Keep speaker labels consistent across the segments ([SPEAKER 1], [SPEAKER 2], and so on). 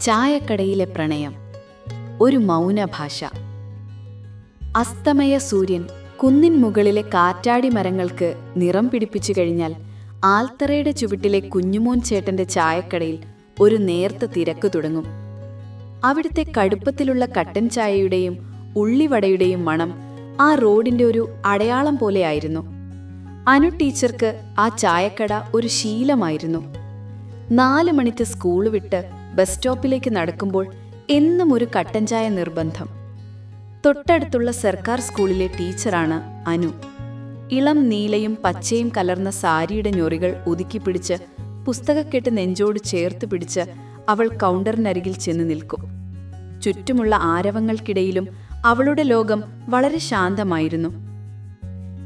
[SPEAKER 1] ചായക്കടയിലെ പ്രണയം. ഒരു മൗനഭാഷ. അസ്തമയ സൂര്യൻ കുന്നിൻ മുകളിലെ കാറ്റാടി മരങ്ങൾക്ക് നിറം പിടിപ്പിച്ചു കഴിഞ്ഞാൽ ആൽത്തറയുടെ ചുവട്ടിലെ കുഞ്ഞുമോൻ ചേട്ടന്റെ ചായക്കടയിൽ ഒരു നേർത്ത തിരക്ക് തുടങ്ങും. അവിടുത്തെ കടുപ്പത്തിലുള്ള കട്ടൻ ചായയുടെയും ഉള്ളിവടയുടെയും മണം ആ റോഡിന്റെ ഒരു അടയാളം പോലെയായിരുന്നു അനു ടീച്ചർക്ക് ആ ചായക്കട ഒരു ശീലമായിരുന്നു. നാല് മണിക്ക് സ്കൂൾ വിട്ട് ബസ് സ്റ്റോപ്പിലേക്ക് നടക്കുമ്പോൾ എന്നും ഒരു കട്ടൻ നിർബന്ധം. തൊട്ടടുത്തുള്ള സർക്കാർ സ്കൂളിലെ ടീച്ചറാണ് അനു. ഇളം നീലയും പച്ചയും കലർന്ന സാരിയുടെ ഞൊറികൾ ഒതുക്കി പിടിച്ച് പുസ്തകക്കെട്ട് നെഞ്ചോട് ചേർത്ത് പിടിച്ച് അവൾ കൗണ്ടറിനരികിൽ ചെന്ന് നിൽക്കും. ചുറ്റുമുള്ള ആരവങ്ങൾക്കിടയിലും അവളുടെ ലോകം വളരെ ശാന്തമായിരുന്നു.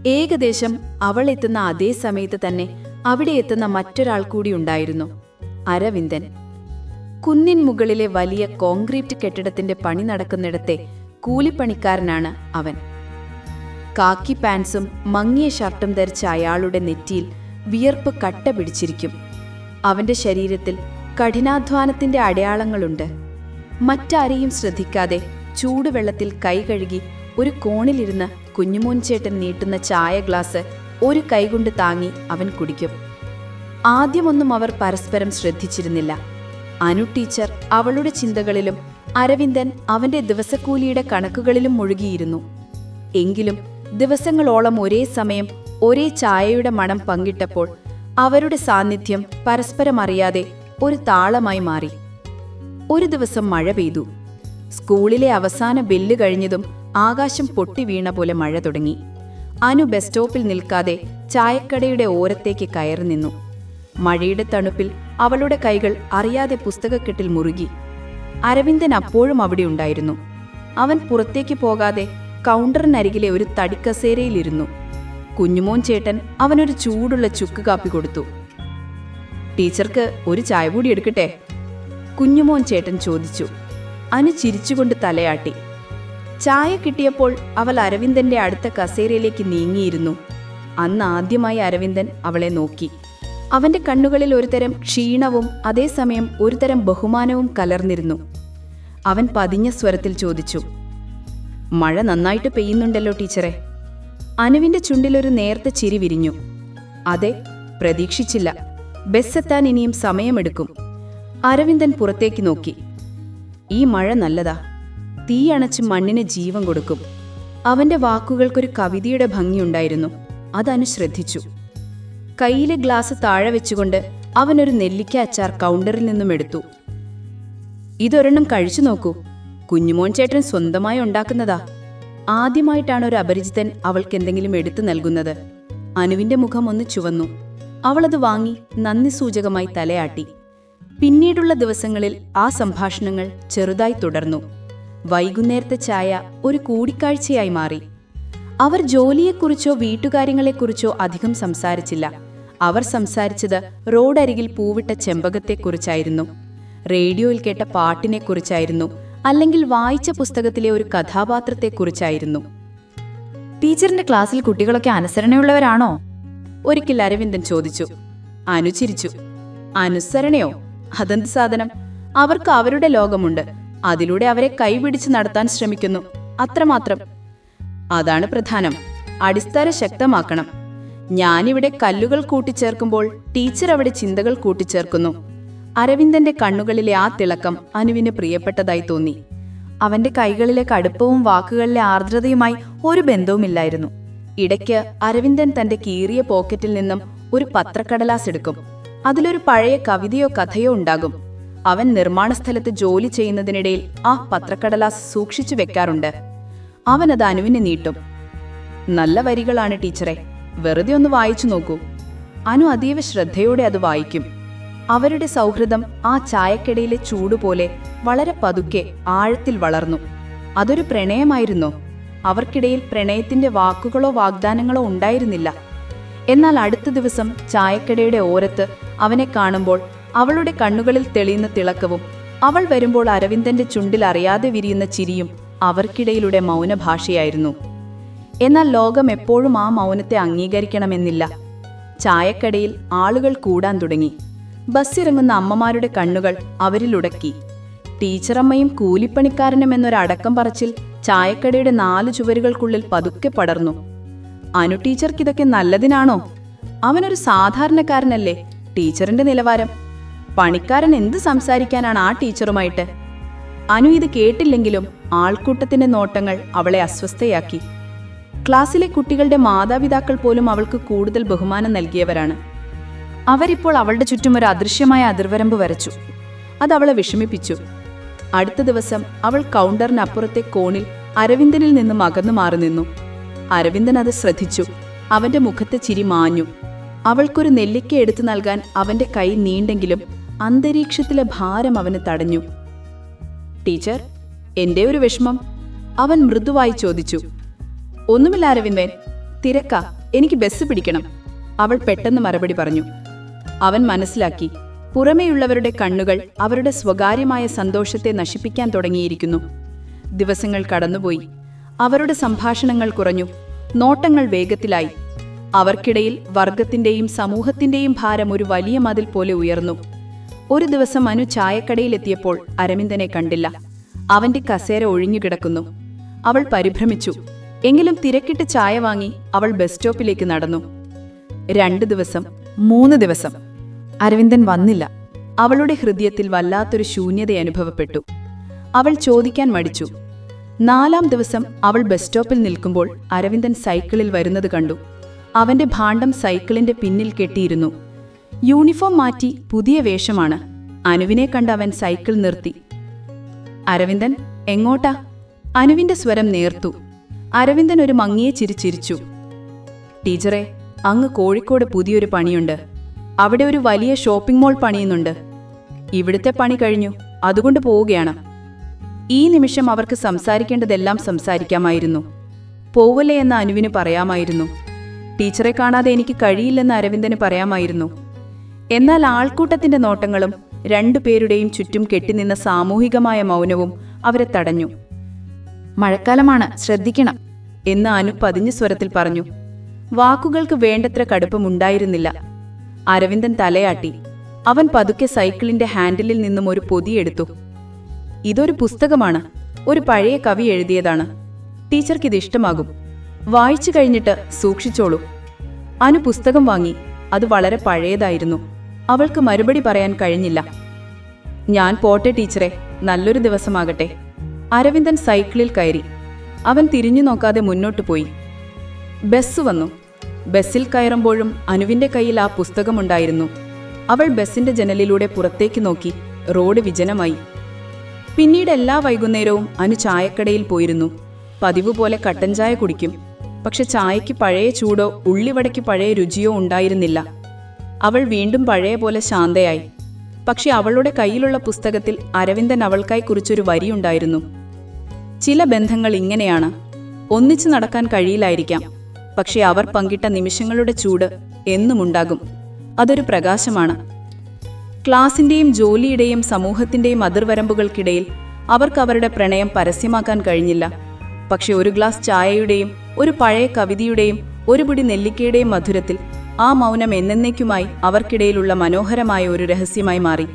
[SPEAKER 1] ഏകദേശം അവൾ എത്തുന്ന അതേ സമയത്ത് തന്നെ അവിടെ എത്തുന്ന മറ്റൊരാൾ കൂടി ഉണ്ടായിരുന്നു അരവിന്ദൻ. കുന്നിൻ മുകളിലെ വലിയ കോൺക്രീറ്റ് കെട്ടിടത്തിന്റെ പണി നടക്കുന്നിടത്തെ കൂലിപ്പണിക്കാരനാണ് അവൻ. കാക്കി പാൻസും മങ്ങിയ ഷർട്ടും ധരിച്ച അയാളുടെ നെറ്റിയിൽ വിയർപ്പ് കട്ട പിടിച്ചിരിക്കും. അവന്റെ ശരീരത്തിൽ കഠിനാധ്വാനത്തിന്റെ അടയാളങ്ങളുണ്ട്. മറ്റാരെയും ശ്രദ്ധിക്കാതെ ചൂടുവെള്ളത്തിൽ കൈ കഴുകി ഒരു കോണിലിരുന്ന് കുഞ്ഞുമോൻ ചേട്ടൻ നീട്ടുന്ന ചായ ഗ്ലാസ് ഒരു കൈകൊണ്ട് താങ്ങി അവൻ കുടിക്കും. ആദ്യമൊന്നും അവർ പരസ്പരം ശ്രദ്ധിച്ചിരുന്നില്ല. അനു ടീച്ചർ അവളുടെ ചിന്തകളിലും അരവിന്ദൻ അവന്റെ ദിവസക്കൂലിയുടെ കണക്കുകളിലും മുഴുകിയിരുന്നു. എങ്കിലും ദിവസങ്ങളോളം ഒരേ സമയം ഒരേ ചായയുടെ മണം പങ്കിട്ടപ്പോൾ അവരുടെ സാന്നിധ്യം പരസ്പരം അറിയാതെ ഒരു താളമായി മാറി. ഒരു ദിവസം മഴ പെയ്തു. സ്കൂളിലെ അവസാന ബെല്ല് കഴിഞ്ഞതും ആകാശം പൊട്ടി വീണ പോലെ മഴ തുടങ്ങി. അനു ബസ് സ്റ്റോപ്പിൽ നിൽക്കാതെ ചായക്കടയുടെ ഓരത്തേക്ക് കയറി നിന്നു. മഴയുടെ തണുപ്പിൽ അവളുടെ കൈകൾ അറിയാതെ പുസ്തകക്കെട്ടിൽ മുറുകി. അരവിന്ദൻ അപ്പോഴും അവിടെ ഉണ്ടായിരുന്നു. അവൻ പുറത്തേക്ക് പോകാതെ കൗണ്ടറിനരികിലെ ഒരു തടിക്കസേരയിലിരുന്നു. കുഞ്ഞുമോൻ ചേട്ടൻ അവനൊരു ചൂടുള്ള ചുക്ക് കാപ്പി കൊടുത്തു. ടീച്ചർക്ക് ഒരു ചായ കൂടി എടുക്കട്ടെ? കുഞ്ഞുമോൻ ചേട്ടൻ ചോദിച്ചു. അനു ചിരിച്ചുകൊണ്ട് തലയാട്ടി. ചായ കിട്ടിയപ്പോൾ അവൾ അരവിന്ദന്റെ അടുത്ത കസേരയിലേക്ക് നീങ്ങിയിരുന്നു. അന്ന് ആദ്യമായി അരവിന്ദൻ അവളെ നോക്കി. അവന്റെ കണ്ണുകളിൽ ഒരുതരം ക്ഷീണവും അതേസമയം ഒരുതരം ബഹുമാനവും കലർന്നിരുന്നു. അവൻ പതിഞ്ഞ സ്വരത്തിൽ ചോദിച്ചു മഴ നന്നായിട്ട് പെയ്യുന്നുണ്ടല്ലോ ടീച്ചറെ. അനുവിന്റെ ചുണ്ടിലൊരു നേർത്ത ചിരി വിരിഞ്ഞു. അതെ പ്രതീക്ഷിച്ചില്ല. ബസ് എത്താൻ ഇനിയും സമയമെടുക്കും. അരവിന്ദൻ പുറത്തേക്ക് നോക്കി. ഈ മഴ നല്ലതാ. തീ അണച്ച് മണ്ണിന് ജീവൻ കൊടുക്കും. അവന്റെ വാക്കുകൾക്കൊരു കവിതയുടെ ഭംഗിയുണ്ടായിരുന്നു. അതനു ശ്രദ്ധിച്ചു കയ്യിലെ ഗ്ലാസ് താഴെ വെച്ചുകൊണ്ട് അവനൊരു നെല്ലിക്ക അച്ചാർ കൗണ്ടറിൽ നിന്നും എടുത്തു. ഇതൊരെണ്ണം കഴിച്ചു നോക്കൂ. കുഞ്ഞുമോൻ ചേട്ടൻ സ്വന്തമായി ഉണ്ടാക്കുന്നതാ. ആദ്യമായിട്ടാണ് ഒരു അപരിചിതൻ അവൾക്ക് എന്തെങ്കിലും എടുത്തു നൽകുന്നത്. അനുവിന്റെ മുഖം ഒന്ന് ചുവന്നു. അവളത് വാങ്ങി നന്ദി സൂചകമായി തലയാട്ടി. പിന്നീടുള്ള ദിവസങ്ങളിൽ ആ സംഭാഷണങ്ങൾ ചെറുതായി തുടർന്നു. വൈകുന്നേരത്തെ ചായ ഒരു കൂടിക്കാഴ്ചയായി മാറി. അവർ ജോലിയെക്കുറിച്ചോ വീട്ടുകാര്യങ്ങളെക്കുറിച്ചോ അധികം സംസാരിച്ചില്ല. അവർ സംസാരിച്ചത് റോഡരികിൽ പൂവിട്ട ചെമ്പകത്തെക്കുറിച്ചായിരുന്നു. റേഡിയോയിൽ കേട്ട പാട്ടിനെക്കുറിച്ചായിരുന്നു. അല്ലെങ്കിൽ വായിച്ച പുസ്തകത്തിലെ ഒരു കഥാപാത്രത്തെക്കുറിച്ചായിരുന്നു. ടീച്ചറിന്റെ ക്ലാസ്സിൽ കുട്ടികളൊക്കെ അനുസരണയുള്ളവരാണോ? ഒരിക്കൽ അരവിന്ദൻ ചോദിച്ചു. അനുചിരിച്ചു. അനുസരണയോ? അതെന്ത് സാധനം? അവർക്ക് അവരുടെ ലോകമുണ്ട്. അതിലൂടെ അവരെ കൈപിടിച്ച് നടത്താൻ ശ്രമിക്കുന്നു. അത്രമാത്രം. അതാണ് പ്രധാനം. അടിസ്ഥാന ശക്തമാക്കണം. ഞാനിവിടെ കല്ലുകൾ കൂട്ടിച്ചേർക്കുമ്പോൾ ടീച്ചർ അവിടെ ചിന്തകൾ കൂട്ടിച്ചേർക്കുന്നു. അരവിന്ദന്റെ കണ്ണുകളിലെ ആ തിളക്കം അനുവിന് പ്രിയപ്പെട്ടതായി തോന്നി. അവന്റെ കൈകളിലെ കടുപ്പവും വാക്കുകളിലെ ആർദ്രതയുമായി ഒരു ബന്ധവുമില്ലായിരുന്നു. ഇടയ്ക്ക് അരവിന്ദൻ തന്റെ കീറിയ പോക്കറ്റിൽ നിന്നും ഒരു പത്രക്കടലാസ് എടുക്കും. അതിലൊരു പഴയ കവിതയോ കഥയോ ഉണ്ടാകും. അവൻ നിർമ്മാണ സ്ഥലത്ത് ജോലി ചെയ്യുന്നതിനിടയിൽ ആ പത്രക്കടലാസ് സൂക്ഷിച്ചു വെക്കാറുണ്ട്. അവനത് അനുവിനെ നീട്ടും. നല്ല വരികളാണ് ടീച്ചറെ. വെറുതെ ഒന്ന് വായിച്ചു നോക്കൂ. അനു അതീവ ശ്രദ്ധയോടെ അത് വായിക്കും. അവരുടെ സൗഹൃദം ആ ചായക്കിടയിലെ ചൂടുപോലെ വളരെ പതുക്കെ ആഴത്തിൽ വളർന്നു. അതൊരു പ്രണയമായിരുന്നോ? അവർക്കിടയിൽ പ്രണയത്തിന്റെ വാക്കുകളോ വാഗ്ദാനങ്ങളോ ഉണ്ടായിരുന്നില്ല. എന്നാൽ അടുത്ത ദിവസം ചായക്കടയുടെ ഓരത്ത് അവനെ കാണുമ്പോൾ അവളുടെ കണ്ണുകളിൽ തെളിയുന്ന തിളക്കവും അവൾ വരുമ്പോൾ അരവിന്ദന്റെ ചുണ്ടിൽ അറിയാതെ വിരിയുന്ന ചിരിയും അവർക്കിടയിലൂടെ മൗനഭാഷയായിരുന്നു. എന്നാൽ ലോകം എപ്പോഴും ആ മൗനത്തെ അംഗീകരിക്കണമെന്നില്ല. ചായക്കടയിൽ ആളുകൾ കൂടാൻ തുടങ്ങി. ബസ്സിറങ്ങുന്ന അമ്മമാരുടെ കണ്ണുകൾ അവരിലുടക്കി ടീച്ചറമ്മയും കൂലിപ്പണിക്കാരനും എന്നൊരടക്കം പറച്ചിൽ ചായക്കടയുടെ നാല് ചുവരുകൾക്കുള്ളിൽ പതുക്കെ പടർന്നു. അനു ടീച്ചർക്ക് ഇതൊക്കെ നല്ലതിനാണോ? അവനൊരു സാധാരണക്കാരനല്ലേ? ടീച്ചറിന്റെ നിലവാരം. പണിക്കാരൻ എന്ത് സംസാരിക്കാനാണ് ആ ടീച്ചറുമായിട്ട്? അനു ഇത് കേട്ടില്ലെങ്കിലും ആൾക്കൂട്ടത്തിന്റെ നോട്ടങ്ങൾ അവളെ അസ്വസ്ഥയാക്കി. ക്ലാസ്സിലെ കുട്ടികളുടെ മാതാപിതാക്കൾ പോലും അവൾക്ക് കൂടുതൽ ബഹുമാനം നൽകിയവരാണ്. അവരിപ്പോൾ അവളുടെ ചുറ്റും ഒരു അദൃശ്യമായ അതിർവരമ്പ് വരച്ചു. അത് അവളെ വിഷമിപ്പിച്ചു. അടുത്ത ദിവസം അവൾ കൗണ്ടറിനപ്പുറത്തെ കോണിൽ അരവിന്ദനിൽ നിന്നും അകന്നു മാറി നിന്നു. അരവിന്ദൻ അത് ശ്രദ്ധിച്ചു. അവന്റെ മുഖത്തെ ചിരി മാഞ്ഞു. അവൾക്കൊരു നെല്ലിക്ക എടുത്തു നൽകാൻ അവന്റെ കൈ നീണ്ടെങ്കിലും അന്തരീക്ഷത്തിലെ ഭാരം അവന് തടഞ്ഞു. ടീച്ചർ എന്റെ ഒരു വിഷമം അവൻ മൃദുവായി ചോദിച്ചു. ഒന്നുമില്ല അരവിന്ദൻ തിരക്ക എനിക്ക് ബസ് പിടിക്കണം. അവൾ പെട്ടെന്ന് മറുപടി പറഞ്ഞു. അവൻ മനസ്സിലാക്കി പുറമേയുള്ളവരുടെ കണ്ണുകൾ അവരുടെ സ്വകാര്യമായ സന്തോഷത്തെ നശിപ്പിക്കാൻ തുടങ്ങിയിരിക്കുന്നു. ദിവസങ്ങൾ കടന്നുപോയി. അവരുടെ സംഭാഷണങ്ങൾ കുറഞ്ഞു. നോട്ടങ്ങൾ വേഗത്തിലായി. അവർക്കിടയിൽ വർഗത്തിന്റെയും സമൂഹത്തിന്റെയും ഭാരം ഒരു വലിയ മതിൽ പോലെ ഉയർന്നു. ഒരു ദിവസം അനു ചായക്കടയിലെത്തിയപ്പോൾ അരവിന്ദനെ കണ്ടില്ല. അവന്റെ കസേര ഒഴിഞ്ഞുകിടക്കുന്നു. അവൾ പരിഭ്രമിച്ചു. എങ്കിലും തിരക്കിട്ട് ചായ വാങ്ങി അവൾ ബസ് സ്റ്റോപ്പിലേക്ക് നടന്നു. രണ്ട് ദിവസം മൂന്ന് ദിവസം. അരവിന്ദൻ വന്നില്ല. അവളുടെ ഹൃദയത്തിൽ വല്ലാത്തൊരു ശൂന്യത അനുഭവപ്പെട്ടു. അവൾ ചോദിക്കാൻ മടിച്ചു. നാലാം ദിവസം അവൾ ബസ് സ്റ്റോപ്പിൽ നിൽക്കുമ്പോൾ അരവിന്ദൻ സൈക്കിളിൽ വരുന്നത് കണ്ടു. അവന്റെ ഭാണ്ഡം സൈക്കിളിന്റെ പിന്നിൽ കെട്ടിയിരുന്നു. യൂണിഫോം മാറ്റി പുതിയ വേഷമാണ്. അനുവിനെ കണ്ട് അവൻ സൈക്കിൾ നിർത്തി. അരവിന്ദൻ എങ്ങോട്ടാ? അനുവിന്റെ സ്വരം നേർത്തു. അരവിന്ദൻ ഒരു മങ്ങിയെ ചിരിച്ചിരിച്ചു ടീച്ചറെ അങ്ങ് കോഴിക്കോട് പുതിയൊരു പണിയുണ്ട്. അവിടെ ഒരു വലിയ ഷോപ്പിംഗ് മോൾ പണിയുന്നുണ്ട്. ഇവിടുത്തെ പണി കഴിഞ്ഞു. അതുകൊണ്ട് പോവുകയാണ്. ഈ നിമിഷം അവർക്ക് സംസാരിക്കേണ്ടതെല്ലാം സംസാരിക്കാമായിരുന്നു. പോവല്ലേ എന്ന് അനുവിന് പറയാമായിരുന്നു. ടീച്ചറെ കാണാതെ എനിക്ക് കഴിയില്ലെന്ന് അരവിന്ദന് പറയാമായിരുന്നു. എന്നാൽ ആൾക്കൂട്ടത്തിന്റെ നോട്ടങ്ങളും രണ്ടുപേരുടെയും ചുറ്റും കെട്ടിനിന്ന സാമൂഹികമായ മൗനവും അവരെ തടഞ്ഞു. മഴക്കാലമാണ്. ശ്രദ്ധിക്കണം. എന്ന് അനു പതിഞ്ഞ സ്വരത്തിൽ പറഞ്ഞു. വാക്കുകൾക്ക് വേണ്ടത്ര കടുപ്പമുണ്ടായിരുന്നില്ല. അരവിന്ദൻ തലയാട്ടി. അവൻ പതുക്കെ സൈക്കിളിന്റെ ഹാൻഡിലിൽ നിന്നും ഒരു പൊതിയെടുത്തു ഇതൊരു പുസ്തകമാണ്. ഒരു പഴയ കവി എഴുതിയതാണ്. ടീച്ചർക്ക് ഇത് ഇഷ്ടമാകും. വായിച്ചു കഴിഞ്ഞിട്ട് സൂക്ഷിച്ചോളൂ. അനു പുസ്തകം വാങ്ങി. അത് വളരെ പഴയതായിരുന്നു. അവൾക്ക് മറുപടി പറയാൻ കഴിഞ്ഞില്ല. ഞാൻ പോട്ടെ ടീച്ചറെ. നല്ലൊരു ദിവസമാകട്ടെ. അരവിന്ദൻ സൈക്കിളിൽ കയറി. അവൻ തിരിഞ്ഞു നോക്കാതെ മുന്നോട്ടു പോയി. ബസ് വന്നു. ബസ്സിൽ കയറുമ്പോഴും അനുവിന്റെ കയ്യിൽ ആ പുസ്തകമുണ്ടായിരുന്നു. അവൾ ബസിന്റെ ജനലിലൂടെ പുറത്തേക്ക് നോക്കി റോഡ് വിജനമായി. പിന്നീട് എല്ലാ വൈകുന്നേരവും അനു ചായക്കടയിൽ പോയിരുന്നു. പതിവ് പോലെ കട്ടൻ ചായ കുടിക്കും. പക്ഷെ ചായയ്ക്ക് പഴയ ചൂടോ ഉള്ളിവടയ്ക്ക് പഴയ രുചിയോ ഉണ്ടായിരുന്നില്ല. അവൾ വീണ്ടും പഴയ പോലെ ശാന്തയായി. പക്ഷെ അവളുടെ കയ്യിലുള്ള പുസ്തകത്തിൽ അരവിന്ദൻ അവൾക്കായി കുറിച്ചൊരു വരിയുണ്ടായിരുന്നു. ചില ബന്ധങ്ങൾ ഇങ്ങനെയാണ്. ഒന്നിച്ചു നടക്കാൻ കഴിയില്ലായിരിക്കാം. പക്ഷെ അവർ പങ്കിട്ട നിമിഷങ്ങളുടെ ചൂട് എന്നുമുണ്ടാകും. അതൊരു പ്രകാശമാണ്. ക്ലാസിന്റെയും ജോലിയുടെയും സമൂഹത്തിന്റെയും അതിർവരമ്പുകൾക്കിടയിൽ അവർക്ക് അവരുടെ പ്രണയം പരസ്യമാക്കാൻ കഴിഞ്ഞില്ല. പക്ഷെ ഒരു ഗ്ലാസ് ചായയുടെയും ഒരു പഴയ കവിതയുടെയും ഒരു പിടി നെല്ലിക്കയുടെയും മധുരത്തിൽ ആ മൗനം എന്നേക്കുമായി അവർക്കിടയിലുള്ള മനോഹരമായ ഒരു രഹസ്യമായി മാറി.